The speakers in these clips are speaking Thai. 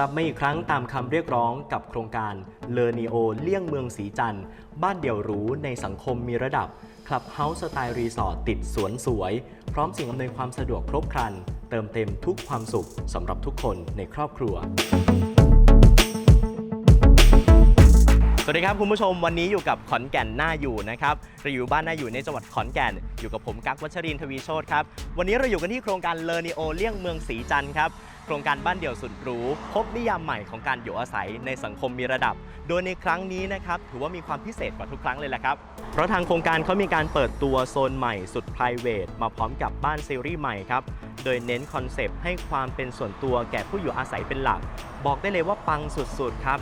ลับมาอีกครั้งตามคำเรียกร้องกับโครงการเลอนีโอเลี่ยงเมืองสีจันทร์บ้านเดี่ยวหรูในสังคมมีระดับคลับเฮาส์สไตล์รีสอร์ทติดสวนสวย พร้อมสิ่งอำนวยความสะดวกครบครัน เติมเต็มทุกความสุขสำหรับทุกคนในครอบครัว สวัสดีครับคุณผู้ชมวันนี้อยู่กับขอนแก่นหน้าอยู่นะครับเราอยู่บ้านหน้าอยู่ในจังหวัดขอนแก่น อยู่กับผมกั๊กวัชรินทวีโชตครับ วันนี้เราอยู่กันที่โครงการเลอนิโอเลี่ยงเมืองสีจันทร์ครับ ครงการบ้านเดี่ยวสุดหรูพบนิยามใหม่ของการอยู่อาศัยในสังคมมีระดับ โดยในครั้งนี้นะครับถือว่ามีความพิเศษกว่าทุกครั้งเลยแหละครับ เพราะทางโครงการเขามีการเปิดตัวโซนใหม่สุด p r i v a t มาพร้อมกับบ้านซีรีส์ใหม่ครับโดยเน้นคอนเซปต์ให้ความเป็นส่วนตัวแก่ผู้อยู่อาศัยเป็นหลัก บอกได้เลยว่าปังสุดๆครับ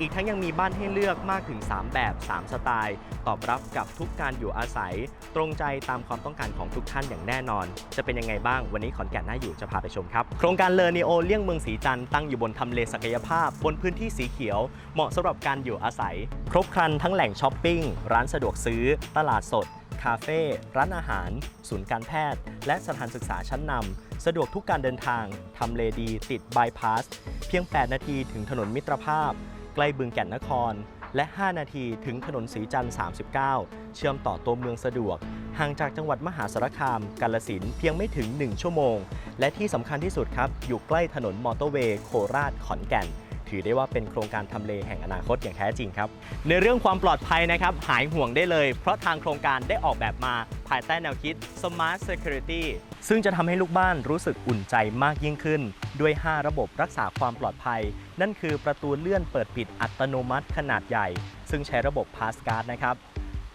อีกทั้งยังมีบ้านให้เลือกมากถึง 3 แบบ 3 สไตล์ ตอบรับกับทุกการอยู่อาศัย ตรงใจตามความต้องการของทุกท่านอย่างแน่นอน จะเป็นยังไงบ้าง วันนี้ขอนแก่นน่าอยู่จะพาไปชมครับ โครงการเลอนิโอเลี่ยงเมืองสีจันตั้งอยู่บนทำเลศักยภาพ บนพื้นที่สีเขียว เหมาะสำหรับการอยู่อาศัย ครบครันทั้งแหล่งช้อปปิ้งร้านสะดวกซื้อ ตลาดสดคาเฟ่ร้านอาหาร ศูนย์การแพทย์ และสถานศึกษาชั้นนำ สะดวกทุกการเดินทาง ทำเลดี ติดบายพาส เพียง 8 นาทีถึงถนนมิตรภาพ ใกล้บึงแก่นนคร และ 5 นาทีถึงถนนสีจันทร์ 39 เชื่อมต่อตัวเมืองสะดวก ห่างจากจังหวัดมหาสารคาม กาลสินเพียงไม่ถึง 1 ชั่วโมง และที่สำคัญที่สุดครับ อยู่ใกล้ถนนมอเตอร์เวย์โคราชขอนแก่น ถือได้ว่าเป็นโครงการทำเลแห่งอนาคตอย่างแท้จริงครับ ในเรื่องความปลอดภัยนะครับหายห่วงได้เลย เพราะทางโครงการได้ออกแบบมาภายใต้แนวคิด Smart Security ซึ่งจะทำให้ลูกบ้านรู้สึกอุ่นใจมากยิ่งขึ้น ด้วย 5 ระบบรักษาความปลอดภัย นั่นคือประตูเลื่อนเปิดปิดอัตโนมัติขนาดใหญ่ ซึ่งใช้ระบบ Passcard นะครับ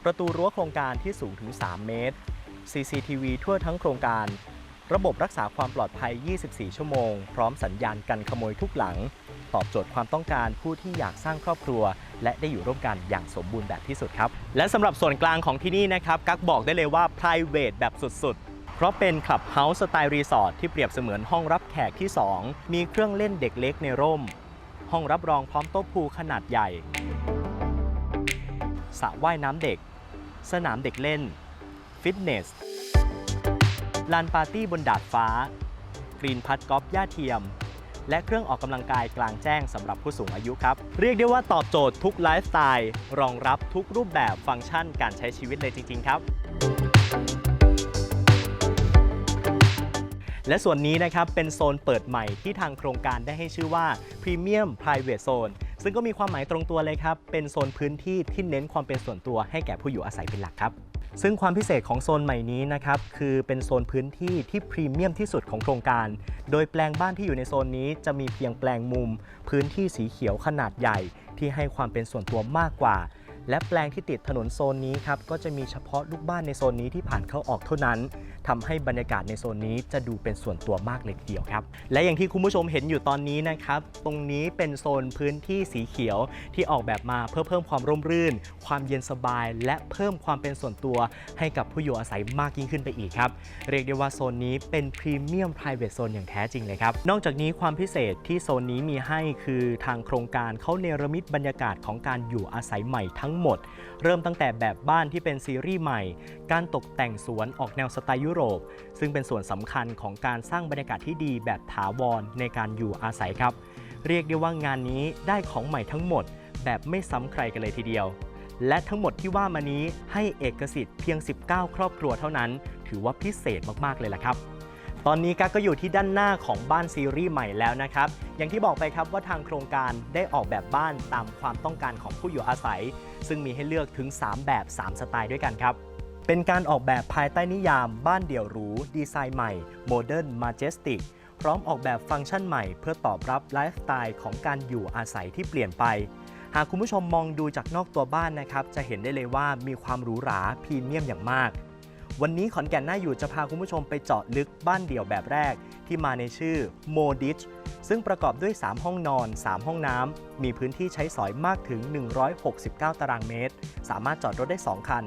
ประตูรั้วโครงการที่สูงถึง 3 เมตร CCTV ทั่วทั้งโครงการ ระบบรักษาความปลอดภัย 24 ชั่วโมง พร้อมสัญญาณกันขโมยทุกหลัง อบโจทย์ความต้องการผู้ที่อยากสร้างครอบครัว และได้อยู่ร่วมกันอย่างสมบูรณ์แบบที่สุดครับ และสำหรับส่วนกลางของที่นี่นะครับกักบอกได้เลยว่า p r i v a t แบบสุดๆ เพราะเป็นคลับเฮาส์สไตล์รีสอร์ทที่เปรียบเสมือนห้องรับแขกที่ 2 มีเครื่องเล่นเด็กเล็กในร่ม ห้องรับรองพร้อมโต๊ะพูขนาดใหญ่สระว่ายน้ำเด็ก สนามเด็กเล่น ฟิตเนสลานปาร์ตี้บนดาดฟ้ากรีนพัดกอล์ฟหญ้าเทียม และเครื่องออกกำลังกายกลางแจ้งสำหรับผู้สูงอายุครับ เรียกได้ว่าตอบโจทย์ทุกไลฟ์สไตล์รองรับทุกรูปแบบฟังก์ชันการใช้ชีวิตเลยจริง ๆ ครับและส่วนนี้นะครับเป็นโซนเปิดใหม่ที่ทางโครงการได้ให้ชื่อว่า Premium Private Zone ซึ่งก็มีความหมายตรงตัวเลยครับ เป็นโซนพื้นที่ที่เน้นความเป็นส่วนตัวให้แก่ผู้อยู่อาศัยเป็นหลักครับ ซึ่งความพิเศษของโซนใหม่นี้นะครับคือเป็นโซนพื้นที่ที่พรีเมียมที่สุดของโครงการ โดยแปลงบ้านที่อยู่ในโซนนี้จะมีเพียงแปลงมุม พื้นที่สีเขียวขนาดใหญ่ ที่ให้ความเป็นส่วนตัวมากกว่า และแปลงที่ติดถนนโซนนี้ครับก็จะมีเฉพาะลูกบ้านในโซนนี้ที่ผ่านเข้าออกเท่านั้นทำให้บรรยากาศในโซนนี้จะดูเป็นส่วนตัวมากเลยทีเดียวครับ และอย่างที่คุณผู้ชมเห็นอยู่ตอนนี้นะครับ ตรงนี้เป็นโซนพื้นที่สีเขียวที่ออกแบบมาเพื่อเพิ่มความร่มรื่น ความเย็นสบาย และเพิ่มความเป็นส่วนตัว ให้กับผู้อยู่อาศัยมากยิ่งขึ้นไปอีกครับ เรียกได้ว่าโซนนี้เป็นพรีเมียม private zone อย่างแท้จริงเลยครับ นอกจากนี้ความพิเศษที่โซนนี้มีให้คือทางโครงการเขาเนรมิตบรรยากาศของการอยู่อาศัยใหม่ทั้งหมด เริ่มตั้งแต่แบบบ้านที่เป็นซีรีส์ใหม่ การตกแต่งสวนออกแนวสไตล์ยุโรป ซึ่งเป็นส่วนสำคัญของการสร้างบรรยากาศที่ดีแบบถาวรในการอยู่อาศัยครับ เรียกได้ว่างานนี้ได้ของใหม่ทั้งหมด แบบไม่ซ้ำใครกันเลยทีเดียว และทั้งหมดที่ว่ามานี้ให้เอกสิทธิ์เพียง 19 ครอบครัวเท่านั้น ถือว่าพิเศษมากๆเลยล่ะครับ ตอนนี้กั๊กก็อยู่ที่ด้านหน้าของบ้านซีรีส์ใหม่แล้วนะครับ อย่างที่บอกไปครับว่าทางโครงการได้ออกแบบบ้านตามความต้องการของผู้อยู่อาศัย ซึ่งมีให้เลือกถึง 3 แบบ 3 สไตล์ด้วยกันครับ เป็นการออกแบบภายใต้นิยามบ้านเดี่ยวหรู ดีไซน์ใหม่โมเดิร์นมาเจสติกพร้อมออกแบบฟังก์ชันใหม่เพื่อตอบรับไลฟ์สไตล์ของการอยู่อาศัยที่เปลี่ยนไป หากคุณผู้ชมมองดูจากนอกตัวบ้านนะครับ จะเห็นได้เลยว่ามีความหรูหราพรีเมียมอย่างมาก วันนี้ขอนแก่นน่าอยู่จะพาคุณผู้ชมไปเจาะลึกบ้านเดี่ยวแบบแรก ที่มาในชื่อโมดิชซึ่งประกอบด้วย 3 ห้องนอน 3 ห้องน้ำ มีพื้นที่ใช้สอยมากถึง 169 ตารางเมตร สามารถจอดรถได้ 2 คัน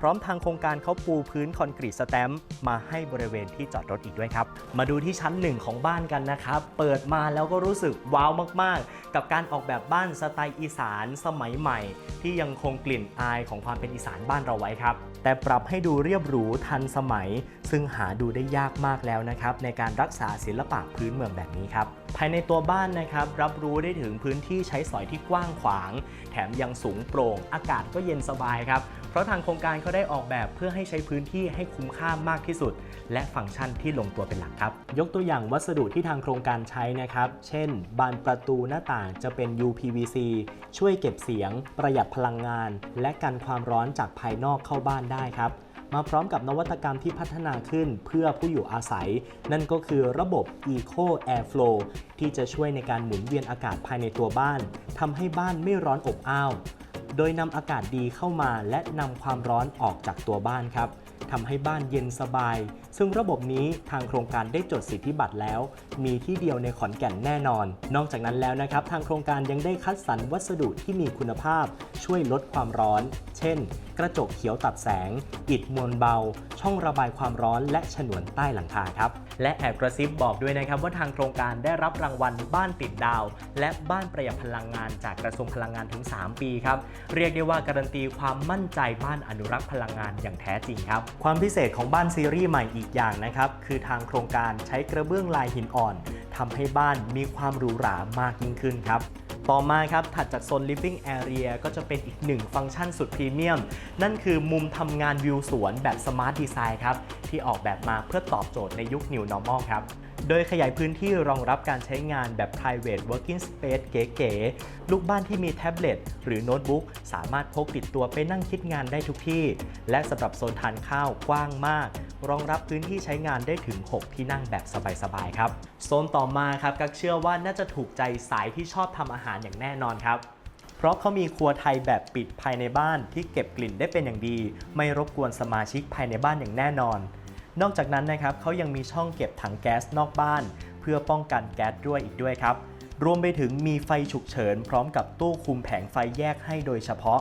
พร้อมทางโครงการเขาปูพื้นคอนกรีตสแตมป์มาให้บริเวณที่จอดรถอีกด้วยครับ มาดูที่ชั้นหนึ่งของบ้านกันนะครับ เปิดมาแล้วก็รู้สึกว้าวมากๆ กับการออกแบบบ้านสไตล์อีสานสมัยใหม่ ที่ยังคงกลิ่นอายของความเป็นอีสานบ้านเราไว้ครับ แต่ปรับให้ดูเรียบหรูทันสมัย ซึ่งหาดูได้ยากมากแล้วนะครับในการรักษาศิลปะพื้นเมืองแบบนี้ครับภายในตัวบ้านนะครับรับรู้ได้ถึงพื้นที่ใช้สอยที่กว้างขวางแถมยังสูงโปร่ง อากาศก็เย็นสบายครับ เพราะทางโครงการเขาได้ออกแบบเพื่อให้ใช้พื้นที่ให้คุ้มค่ามากที่สุด และฟังก์ชันที่ลงตัวเป็นหลักครับ ยกตัวอย่างวัสดุที่ทางโครงการใช้นะครับ เช่น บานประตูหน้าต่างจะเป็น UPVC ช่วยเก็บเสียง ประหยัดพลังงาน และกันความร้อนจากภายนอกเข้าบ้านได้ครับ มาพร้อมกับนวัตกรรมที่พัฒนาขึ้นเพื่อผู้อยู่อาศัย นั่นก็คือระบบ Eco Airflow ที่จะช่วยในการหมุนเวียนอากาศภายในตัวบ้านทำให้บ้านไม่ร้อนอบอ้าว โดยนำอากาศดีเข้ามาและนำความร้อนออกจากตัวบ้านครับ ทำให้บ้านเย็นสบาย ซึ่งระบบนี้ทางโครงการได้จดสิทธิบัตรแล้ว มีที่เดียวในขอนแก่นแน่นอน นอกจากนั้นแล้วนะครับ ทางโครงการยังได้คัดสรรวัสดุที่มีคุณภาพ ช่วยลดความร้อน เช่น กระจกเขียวตัดแสง อิฐมวลเบา ช่องระบายความร้อนและฉนวนใต้หลังคาครับ และแอบกระซิบบอกด้วยนะครับว่าทางโครงการได้รับรางวัลบ้านติดดาว และบ้านประหยัดพลังงานจากกระทรวงพลังงานถึง 3 ปีครับ เรียกได้ว่าการันตีความมั่นใจบ้านอนุรักษ์พลังงานอย่างแท้จริงครับความพิเศษของบ้านซีรีส์ใหม่อีกอย่างนะครับ คือทางโครงการใช้กระเบื้องลายหินอ่อนทำให้บ้านมีความหรูหรามากยิ่งขึ้นครับต่อมาครับถัดจากโซน living area ก็จะเป็นอีกหนึ่งฟังก์ชันสุดพรีเมียม นั่นคือมุมทำงานวิวสวนแบบ smart design ครับ ที่ออกแบบมาเพื่อตอบโจทย์ในยุค new normal ครับ โดยขยายพื้นที่รองรับการใช้งานแบบ private working space เก๋ๆ ลูกบ้านที่มีแท็บเล็ตหรือโน้ตบุ๊กสามารถพกติดตัวไปนั่งคิดงานได้ทุกที่ และสำหรับโซนทานข้าวกว้างมาก รองรับพื้นที่ใช้งานได้ถึง 6 ที่นั่งแบบสบายๆ ครับ โซนต่อมาครับกักเชื่อว่าน่าจะถูกใจสายที่ชอบทำอาหารอย่างแน่นอนครับเพราะเขามีครัวไทยแบบปิดภายในบ้านที่เก็บกลิ่นได้เป็นอย่างดี ไม่รบกวนสมาชิกภายในบ้านอย่างแน่นอน นอกจากนั้นนะครับเขายังมีช่องเก็บถังแก๊สนอกบ้าน เพื่อป้องกันแก๊สรั่วอีกด้วยครับ รวมไปถึงมีไฟฉุกเฉิน พร้อมกับตู้คุมแผงไฟแยกให้โดยเฉพาะ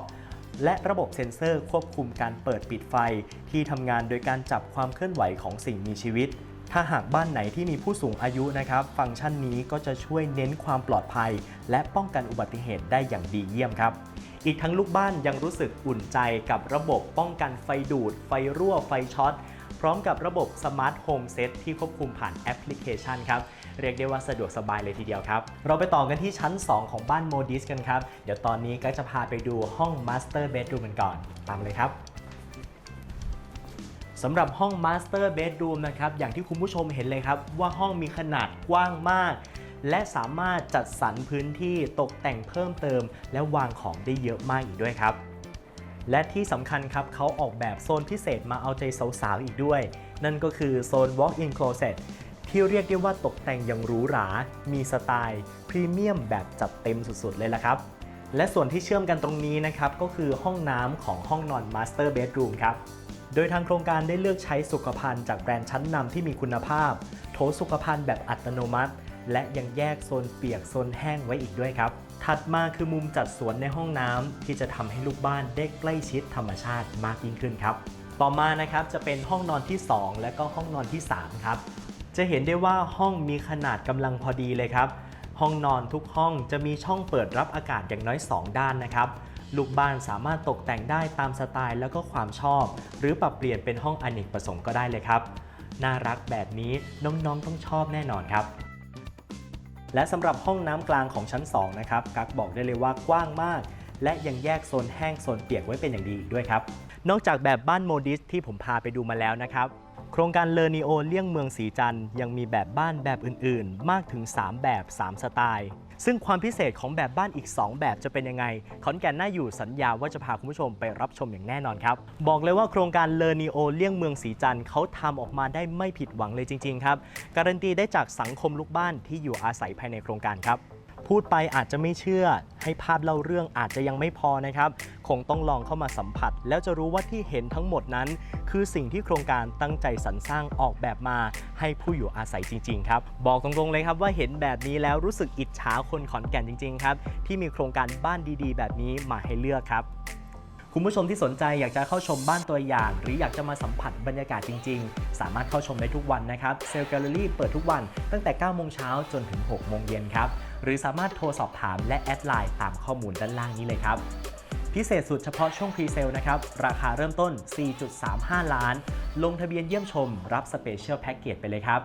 และระบบเซ็นเซอร์ควบคุมการเปิดปิดไฟ ที่ทำงานโดยการจับความเคลื่อนไหวของสิ่งมีชีวิตถ้าหากบ้านไหนที่มีผู้สูงอายุนะครับ ฟังก์ชันนี้ก็จะช่วยเน้นความปลอดภัย และป้องกันอุบัติเหตุได้อย่างดีเยี่ยมครับ อีกทั้งลูกบ้านยังรู้สึกอุ่นใจกับระบบป้องกันไฟดูด ไฟรั่วไฟช็อต พร้อมกับระบบสมาร์ทโฮมเซตที่ควบคุมผ่านแอปพลิเคชันครับ เรียกได้ว่าสะดวกสบายเลยทีเดียวครับ เราไปต่อกันที่ชั้น 2 ของบ้านโมดิสกันครับ เดี๋ยวตอนนี้ก็จะพาไปดูห้อง Master Bedroom กันก่อน ตามเลยครับสำหรับห้อง Master Bedroom นะครับ อย่างที่คุณผู้ชมเห็นเลยครับ ว่าห้องมีขนาดกว้างมาก และสามารถจัดสรรพื้นที่ตกแต่งเพิ่มเติม และวางของได้เยอะมากอีกด้วยครับ และที่สำคัญครับเขาออกแบบโซนพิเศษมาเอาใจสาวๆอีกด้วย นั่นก็คือโซน Walk-in Closet ที่เรียกได้ว่าตกแต่งอย่างหรูหรา มีสไตล์ พรีเมียมแบบจัดเต็มสุดๆ เลยละครับ และส่วนที่เชื่อมกันตรงนี้นะครับ ก็คือห้องน้ำของห้องนอน Master Bedroom ครับ โดยทางโครงการได้เลือกใช้สุขภัณฑ์จากแบรนด์ชั้นนำที่มีคุณภาพ โถสุขภัณฑ์แบบอัตโนมัติ และยังแยกโซนเปียกโซนแห้งไว้อีกด้วยครับ ถัดมาคือมุมจัดสวนในห้องน้ำที่จะทำให้ลูกบ้านได้ใกล้ชิดธรรมชาติมากยิ่งขึ้นครับ ต่อมานะครับจะเป็นห้องนอนที่ 2 และก็ห้องนอนที่ 3 ครับ จะเห็นได้ว่าห้องมีขนาดกำลังพอดีเลยครับ ห้องนอนทุกห้องจะมีช่องเปิดรับอากาศอย่างน้อย 2 ด้านนะครับ ลูกบ้านสามารถตกแต่งได้ตามสไตล์แล้วก็ความชอบ หรือปรับเปลี่ยนเป็นห้องอเนกประสงค์ก็ได้เลยครับ น่ารักแบบนี้น้องๆต้องชอบแน่นอนครับ และสำหรับห้องน้ำกลางของชั้น 2 นะครับ กักบอกได้เลยว่ากว้างมาก และยังแยกโซนแห้งโซนเปียกไว้เป็นอย่างดีอีกด้วยครับ นอกจากแบบบ้านโมดิสที่ผมพาไปดูมาแล้วนะครับ โครงการเลอนิโอเลี่ยงเมืองสีจันยังมีแบบบ้านแบบอื่นๆ มากถึง 3 แบบ 3 สไตล์ ซึ่งความพิเศษของแบบบ้านอีก 2 แบบจะเป็นยังไงขอนแก่นน่าอยู่สัญญาว่าจะพาคุณผู้ชมไปรับชมอย่างแน่นอนครับ บอกเลยว่าโครงการเลอนิโอเลี่ยงเมืองสีจันทร์เขาทำออกมาได้ไม่ผิดหวังเลยจริง ๆ ครับ การันตีได้จากสังคมลูกบ้านที่อยู่อาศัยภายในโครงการครับ พูดไปอาจจะไม่เชื่อ ให้ภาพเล่าเรื่องอาจจะยังไม่พอนะครับ คงต้องลองเข้ามาสัมผัส แล้วจะรู้ว่าที่เห็นทั้งหมดนั้น คือสิ่งที่โครงการตั้งใจสรรสร้างออกแบบมา ให้ผู้อยู่อาศัยจริง ๆ ครับ บอกตรงๆเลยครับว่าเห็นแบบนี้แล้วรู้สึกอิจฉาคนขอนแก่นจริง ๆ ครับ ที่มีโครงการบ้านดีๆ แบบนี้มาให้เลือกครับคุณผู้ชมที่สนใจอยากจะเข้าชมบ้านตัวอย่าง หรืออยากจะมาสัมผัสบรรยากาศจริง ๆ สามารถเข้าชมได้ทุกวันนะครับเซลล์แกลเลอรี่เปิดทุกวันตั้งแต่ 9 โมงเช้าจนถึง 6 โมงเย็นครับ หรือสามารถโทรสอบถามและแอดไลน์ตามข้อมูลด้านล่างนี้เลยครับ พิเศษสุดเฉพาะช่วงพรีเซลนะครับ ราคาเริ่มต้น 4.35 ล้าน ลงทะเบียนเยี่ยมชม รับสเปเชียลแพ็กเกจไปเลยครับ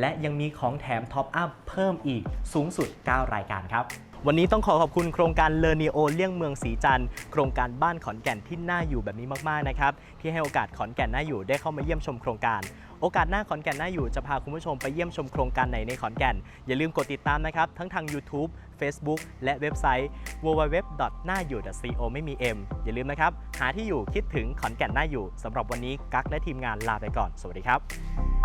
และยังมีของแถมท็อปอัพเพิ่มอีกสูงสุด 9 รายการครับ วันนี้ต้องขอขอบคุณโครงการเลอ n นโอเลี่ยงเมืองสีจันทร์โครงการบ้านขอนแก่นที่น่าอยู่แบบนี้มากๆนะครับที่ให้โอกาสขอนแก่นน่าอยู่ได้เข้ามาเยี่ยมชมโครงการ โอกาสหน้าขอนแก่นน่าอยู่จะพาคุณผู้ชมไปเยี่ยมชมโครงการไหนในขอนแก่น อย่าลืมกดติดตามนะครับทั้งทาง YouTube Facebook และเว็บไซต์ www. น่าอยู่ .co ไม่มี m อย่าลืมนะครับ หาที่อยู่คิดถึงขอนแก่นน่าอยู่สำหรับวันนี้กั๊กและทีมงานลาไปก่อน สวัสดีครับ